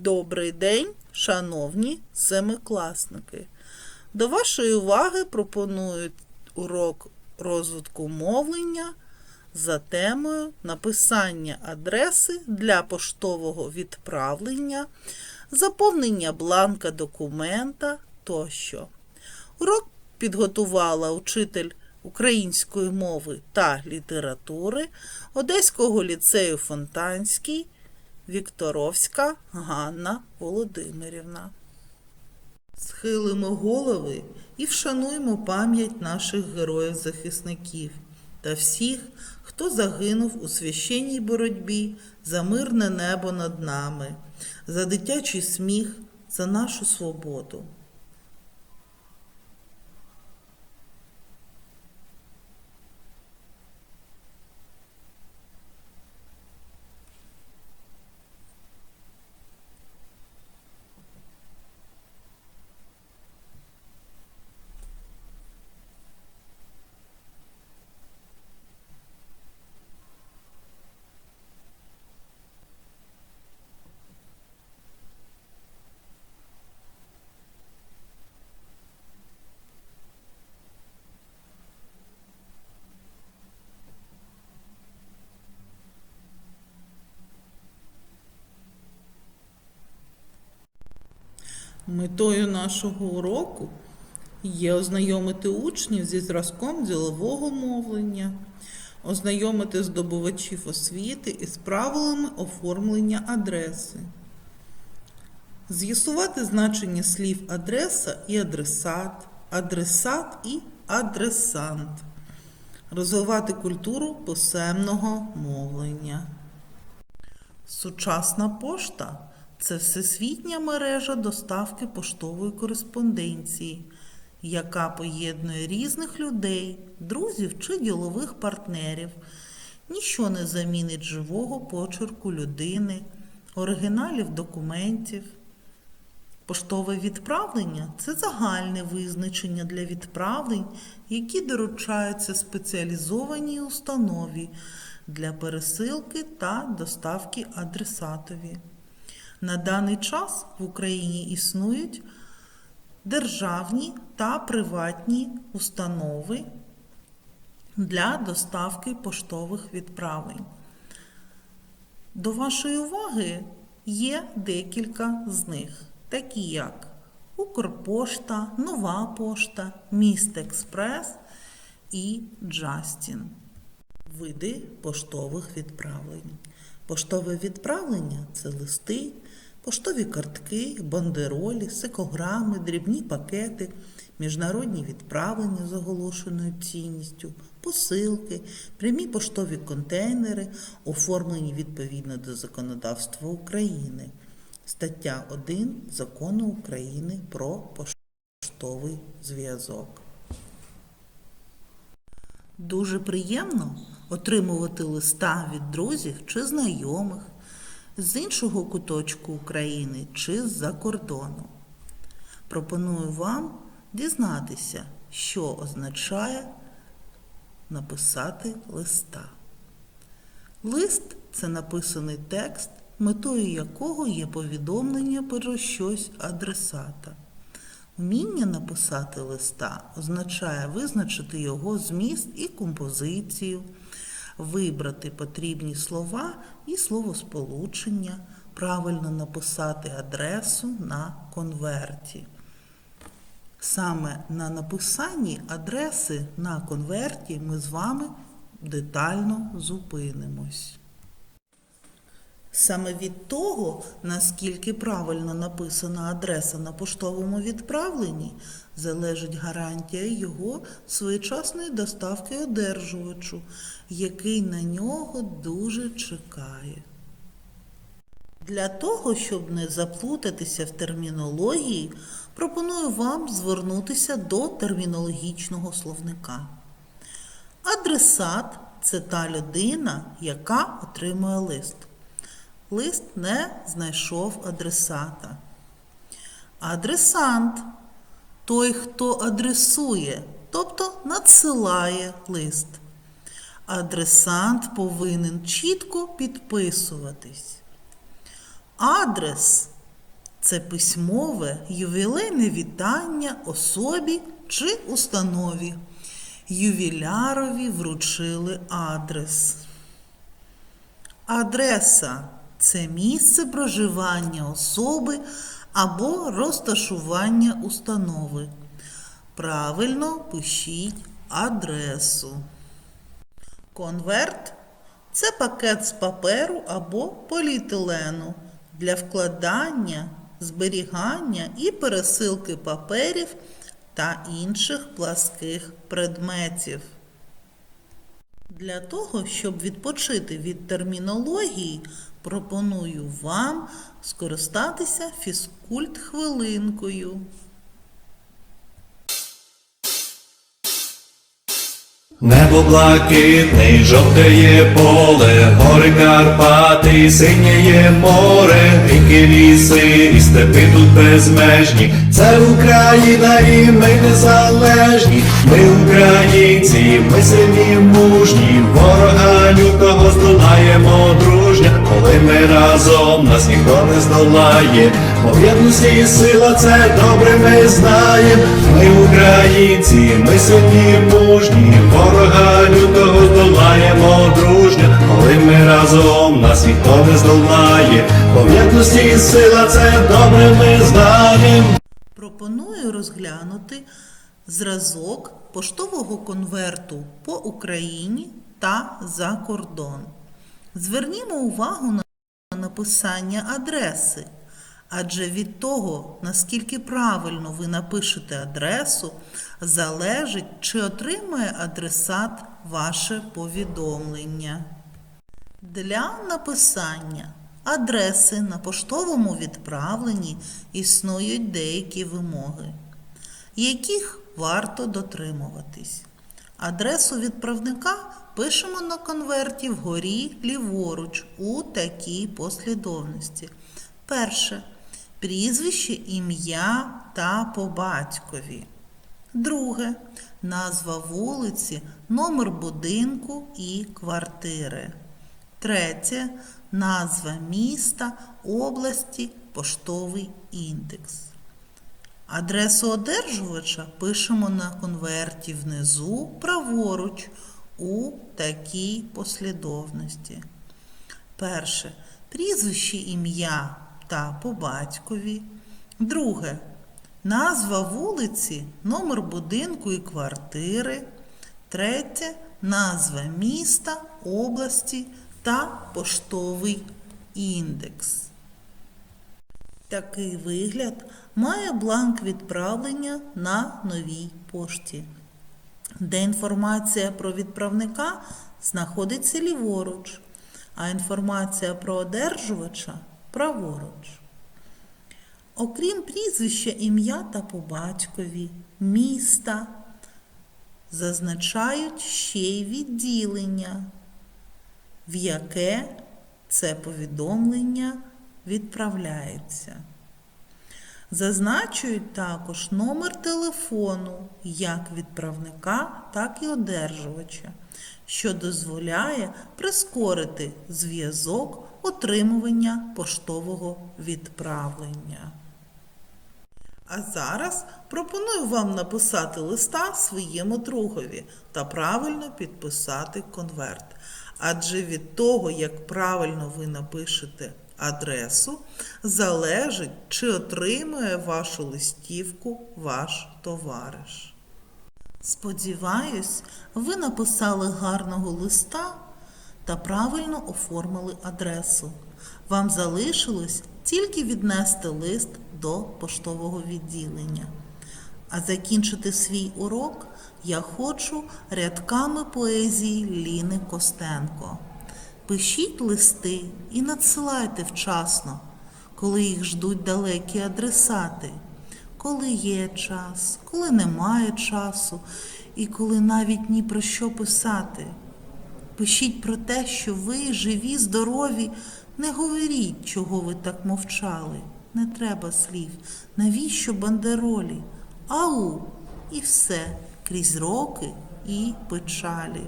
Добрий день, шановні семикласники. До вашої уваги пропонують урок розвитку мовлення за темою написання адреси для поштового відправлення, заповнення бланка документа тощо. Урок підготувала учитель української мови та літератури Одеського ліцею Фонтанський Вікторовська Ганна Володимирівна. Схилимо голови і вшануємо пам'ять наших героїв-захисників та всіх, хто загинув у священній боротьбі за мирне небо над нами, за дитячий сміх, за нашу свободу. Метою нашого уроку є ознайомити учнів зі зразком ділового мовлення, ознайомити здобувачів освіти із правилами оформлення адреси, з'ясувати значення слів адреса і адресат, адресат і адресант, розвивати культуру писемного мовлення. Сучасна пошта це всесвітня мережа доставки поштової кореспонденції, яка поєднує різних людей, друзів чи ділових партнерів. Ніщо не замінить живого почерку людини, оригіналів документів. Поштове відправлення це загальне визначення для відправлень, які доручаються спеціалізованій установі для пересилки та доставки адресатові. На даний час в Україні існують державні та приватні установи для доставки поштових відправлень. До вашої уваги є декілька з них, такі як Укрпошта, Нова пошта, Міст Експрес і Джастін. Види поштових відправлень. Поштове відправлення це листи, поштові картки, бандеролі, сикограми, дрібні пакети, міжнародні відправлення з оголошеною цінністю, посилки, прямі поштові контейнери, оформлені відповідно до законодавства України. Стаття 1 Закону України про поштовий зв'язок. Дуже приємно отримувати листа від друзів чи знайомих з іншого куточку України чи з-за кордону. Пропоную вам дізнатися, що означає написати листа. Лист це написаний текст, метою якого є повідомлення про щось адресата. Вміння написати листа означає визначити його зміст і композицію, вибрати потрібні слова і словосполучення, правильно написати адресу на конверті. Саме на написанні адреси на конверті ми з вами детально зупинимось. Саме від того, наскільки правильно написана адреса на поштовому відправленні, залежить гарантія його своєчасної доставки одержувачу, який на нього дуже чекає. Для того, щоб не заплутатися в термінології, пропоную вам звернутися до термінологічного словника. Адресат це та людина, яка отримує лист. Лист не знайшов адресата. Адресант той, хто адресує, тобто надсилає лист. Адресант повинен чітко підписуватись. Адрес Це письмове ювілейне вітання особі чи установі. Ювілярові вручили адрес. Адреса це місце проживання особи або розташування установи. Правильно пишіть адресу. Конверт це пакет з паперу або поліетилену для вкладання, зберігання і пересилки паперів та інших пласких предметів. Для того, щоб відпочити від термінології, пропоную вам скористатися фізкульт хвилинкою. Небо блакитний, жовтеє поле, гори Карпати, синєє море, ріки ліси і степи тут безмежні. Це Україна і ми незалежні. Ми українці, ми сині мужні, ворога лютого здолаємо дружня, коли ми разом нас ніхто не здолає. Бо в єдності сила це добре ми знаємо. Ми українці, ми сильні мужні, ворога лютого здолаємо дружня, коли ми разом нас ніхто не здолає. Бо в єдності сила це добре ми знаємо. Пропоную розглянути зразок поштового конверту по Україні та за кордон. Звернімо увагу на написання адреси, адже від того, наскільки правильно ви напишете адресу, залежить, чи отримає адресат ваше повідомлення. Для написання адреси на поштовому відправленні існують деякі вимоги, яких варто дотримуватись. Адресу відправника пишемо на конверті вгорі ліворуч у такій послідовності. Перше прізвище, ім'я та по батькові. Друге назва вулиці, номер будинку і квартири. Третє назва міста, області, поштовий індекс. Адресу одержувача пишемо на конверті внизу праворуч у такій послідовності. Перше прізвище ім'я та по батькові. Друге назва вулиці, номер будинку і квартири. Третє назва міста, області та поштовий індекс. Такий вигляд має бланк відправлення на новій пошті, де інформація про відправника знаходиться ліворуч, а інформація про одержувача праворуч. Окрім прізвища, ім'я та по батькові, міста, зазначають ще й відділення, в яке це повідомлення відправляється. Зазначують також номер телефону як відправника, так і одержувача, що дозволяє прискорити зв'язок отримування поштового відправлення. А зараз пропоную вам написати листа своєму другові та правильно підписати конверт. Адже від того, як правильно ви напишете адресу, залежить, чи отримує вашу листівку ваш товариш. Сподіваюсь, ви написали гарного листа та правильно оформили адресу. Вам залишилось тільки віднести лист до поштового відділення. А закінчити свій урок я хочу рядками поезії Ліни Костенко. Пишіть листи і надсилайте вчасно, коли їх ждуть далекі адресати, коли є час, коли немає часу, і коли навіть ні про що писати. Пишіть про те, що ви живі, здорові, не говоріть, чого ви так мовчали. Не треба слів. Навіщо бандеролі? Ау! І все крізь роки і печалі.